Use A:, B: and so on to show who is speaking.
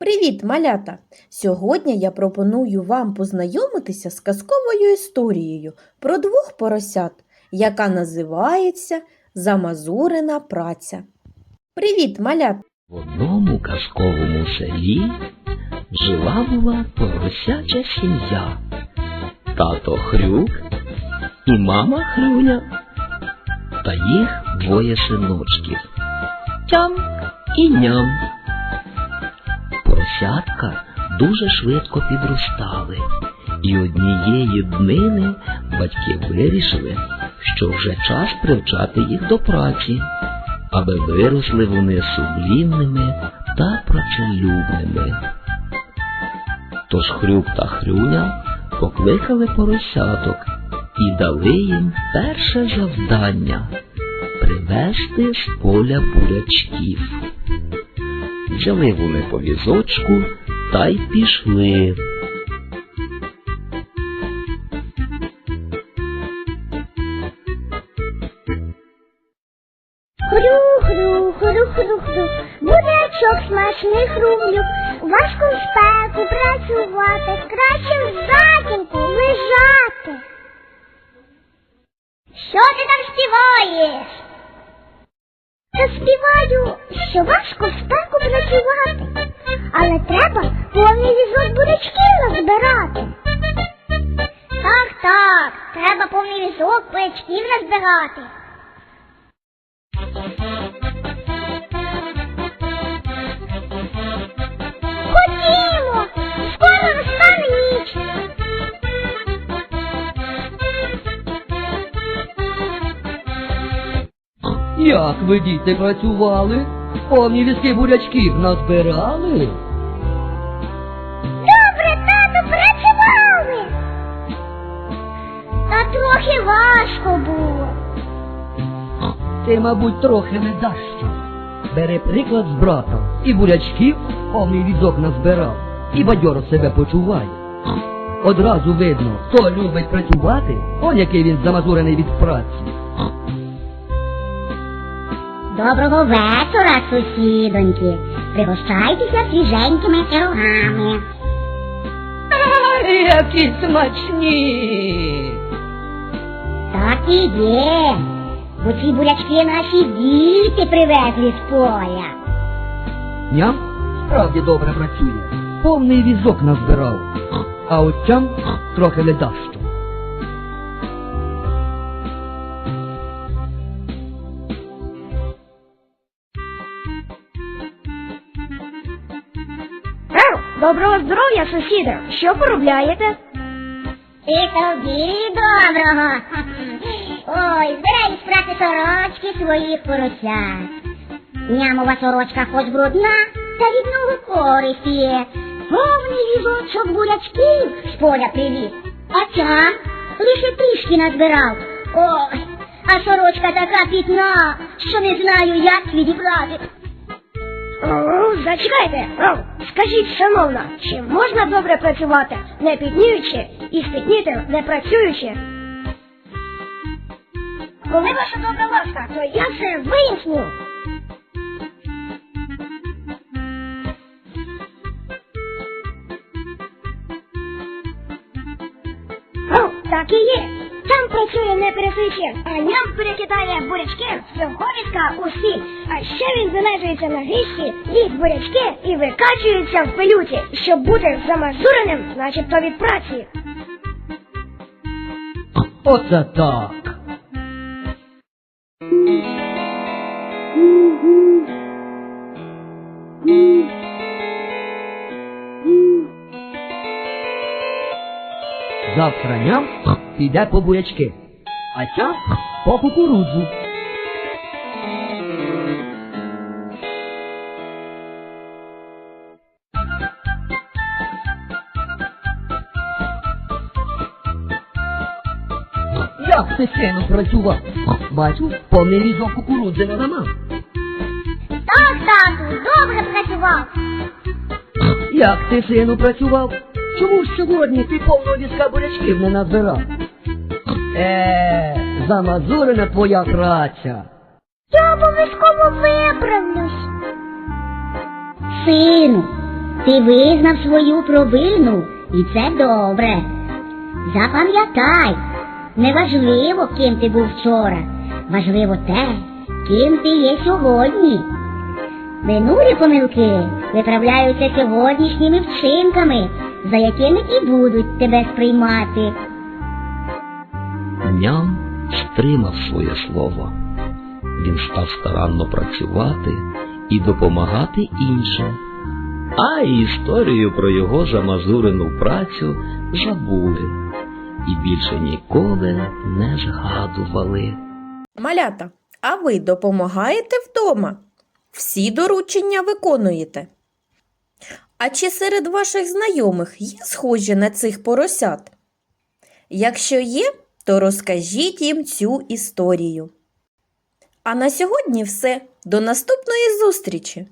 A: Привіт, малята! Сьогодні я пропоную вам познайомитися з казковою історією про двох поросят, яка називається Замазурена праця. Привіт, малята!
B: В одному казковому селі жила була поросяча сім'я. Тато Хрюк і мама Хрюня та їх двоє синочків. Тям і ням. Поросятка дуже швидко підростали, і однієї днини батьки вирішили, що вже час привчати їх до праці аби виросли вони сумлінними та працелюбними. Тож Хрюк та Хрюня покликали поросяток і дали їм перше завдання привезти з поля бурячків. Взяли вони по візочку та й пішли.
C: Хрю-хрю, хрю-хрю-хрю, бурячок смачний хрумлю, важко в спеку працювати, краще в затінку лежати. Що ти там співаєш? Та співаю, що важко в спеку працювати, але треба повний візок бурячків назбирати. Так, так, треба повний візок бурячків назбирати.
D: Як ви діти працювали? Повні візки бурячків назбирали?
C: Добре, тато, працювали. Та трохи важко було.
D: Ти, мабуть, трохи не дасть. Бери приклад з брата. І бурячків повний візок назбирав, і бадьоро себе почуває. Одразу видно, хто любить працювати, он який він замазурений від праці.
C: Доброго вечора, сусідоньки. Пригощайтеся свіженькими пирогами.
D: Ай, які смачні!
C: Так і є. Бо ці бурячки наші діти привезли з поля.
D: Ням справді добре працює. Повний візок назбирав. А от тям трохи не дасть.
C: Доброго здоров'я, сусіда. Що поробляєте? І тобі доброго. Ой, збираю спрати сорочки своїх поросят. Нямова сорочка хоч брудна, та від нього користь є. Повний візочок бурячків з поля привіз. А ця лише трішки назбирав. Ой, а сорочка така пітна, що не знаю, як відібрати. Зачекайте, О, скажіть, шановна, чи можна добре працювати, не підніючи і спітніти, не працюючи? Коли ваша добра ласка, то я все виясню. О, так і є. Там працює не пересиче, а ням перекидає бурячки з віска у сіль. А ще він вилежується на грішці, їсть бурячки і викачується в пилюці, щоб бути замазуреним, начебто від праці.
D: Оце так. Завтра ням піде по бурячки, а ця по кукурудзу. Як ти сину працював? Бачу, повний візок кукурудзи не ламав.
C: Так, тату, добре працював.
D: Як ти сину працював? Чому ж сьогодні ти повного візка бурячків не назбирав? Е, замазурена твоя праця.
C: Я обов'язково виправлюсь. Сину, Ти визнав свою провину, і це добре. Запам'ятай, неважливо, ким ти був вчора, важливо те, ким ти є сьогодні. Минулі помилки виправляються сьогоднішніми вчинками, за якими і будуть тебе сприймати.
B: Ням стримав своє слово. Він став старанно працювати і допомагати іншим. А історію про його замазурену працю забули і більше ніколи не згадували.
A: Малята, а ви допомагаєте вдома? Всі доручення виконуєте? А чи серед ваших знайомих є схожі на цих поросят? Якщо є, то розкажіть їм цю історію. А на сьогодні все. До наступної зустрічі!